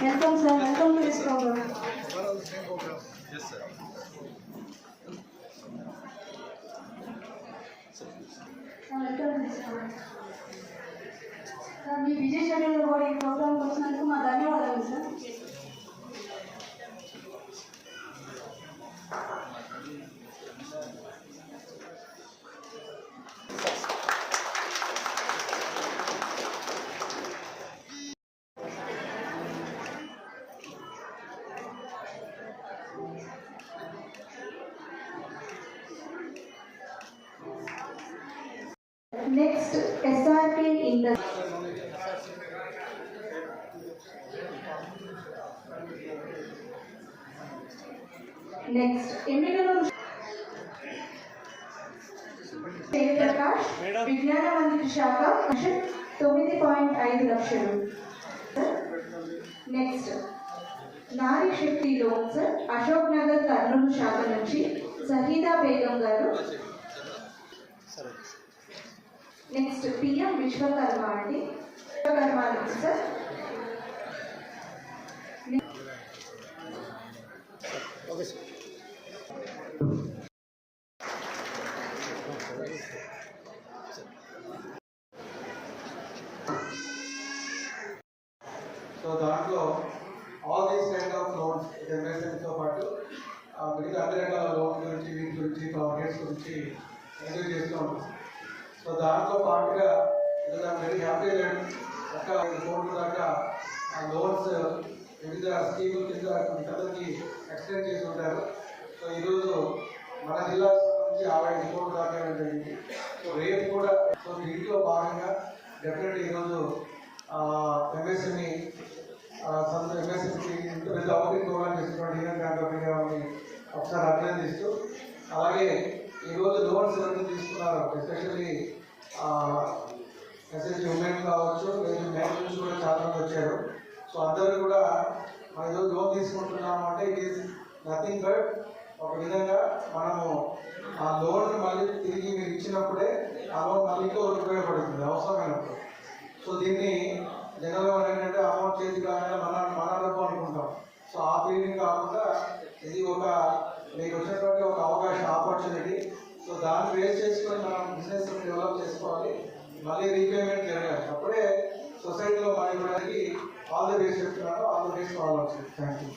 Welcome sir welcome to this program Yes, sir. Sir me Vijay schedule కూడా ఈ ప్రోగ్రామ్కి వచ్చినందుకు మా ధన్యవాదాలు sir next SRP in the next ఎన్నికలు విజ్ఞాన మంత్రి శాఖ తొమ్మిది పాయింట్ ఐదు లక్షలు. నెక్స్ట్ నారీ శక్తి లోన్స్ అశోక్ నగర్ కర్నూలు శాఖ నుంచి సహీదా బేగం గారు. నెక్స్ట్ పిఎం విశ్వకర్మ అండి. విశ్వకర్మ సార్. సో దాంట్లో all these kind of loans ఎంఎస్ఎంతో పాటు మిగతా అన్ని రకాల లోన్స్ గురించి వీటి గురించి ప్రాజెక్ట్స్ గురించి ఎంజాయ్ చేస్తూ ఉంటాం? సో దాంతో పాటుగా ఈరోజు వెరీ హ్యాపీ దట్ ఒక ఐదు కోట్ల దాకా ఆ లోన్స్ వివిధ స్కీముల కింద కొంతమందికి ఎక్స్టెండ్ చేసి ఉంటారు. సో ఈరోజు మన జిల్లా నుంచి అరవై ఐదు కోట్ల దాకా జరిగింది. సో రేపు కూడా సో దీంట్లో భాగంగా డెఫినెట్ ఈరోజు ఎంఎస్ఎంఈ సంత ఎంఎస్ఎంకి ఇంత పెద్ద అవకాశం ప్రోగ్రామ్ చేసినటువంటి ఈవెంట్ కంపెనీ గారిని ఒకసారి అభినందిస్తూ అలాగే ఈరోజు లోన్స్ ఎవరైతే తీసుకున్నారో ఎస్పెషల్లీ ఎస్ఎస్సి ఉమెన్ కావచ్చు లేదు మెన్ నుంచి కూడా చాలా మంది వచ్చారు. సో అందరూ కూడా మనం ఏదో లోన్ తీసుకుంటున్నాము అంటే ఇట్ ఈస్ నథింగ్ బట్ ఒక విధంగా మనము ఆ లోన్ మళ్ళీ తిరిగి మీరు ఇచ్చినప్పుడే ఆ లోన్ మళ్ళీ ఉపయోగపడుతుంది అవసరమైనప్పుడు. సో దీన్ని జనరల్గా ఏంటంటే అమౌంట్ చేసి కాకుండా మన మన డబ్బు అనుకుంటాం. సో ఆ ఫీలింగ్ కాకుండా ఇది ఒక మీకు వచ్చినటువంటి ఒక అవకాశం ఆపర్చునిటీ సో దాన్ని బేస్ చేసుకొని మనం బిజినెస్ డెవలప్ చేసుకోవాలి. మళ్ళీ రీపేమెంట్ జరగాలి. అప్పుడే సొసైటీలో మనకి ఆల్ ద బేస్ చెప్తున్నాను. ఆల్ ద బేస్ కావాలి థ్యాంక్ యూ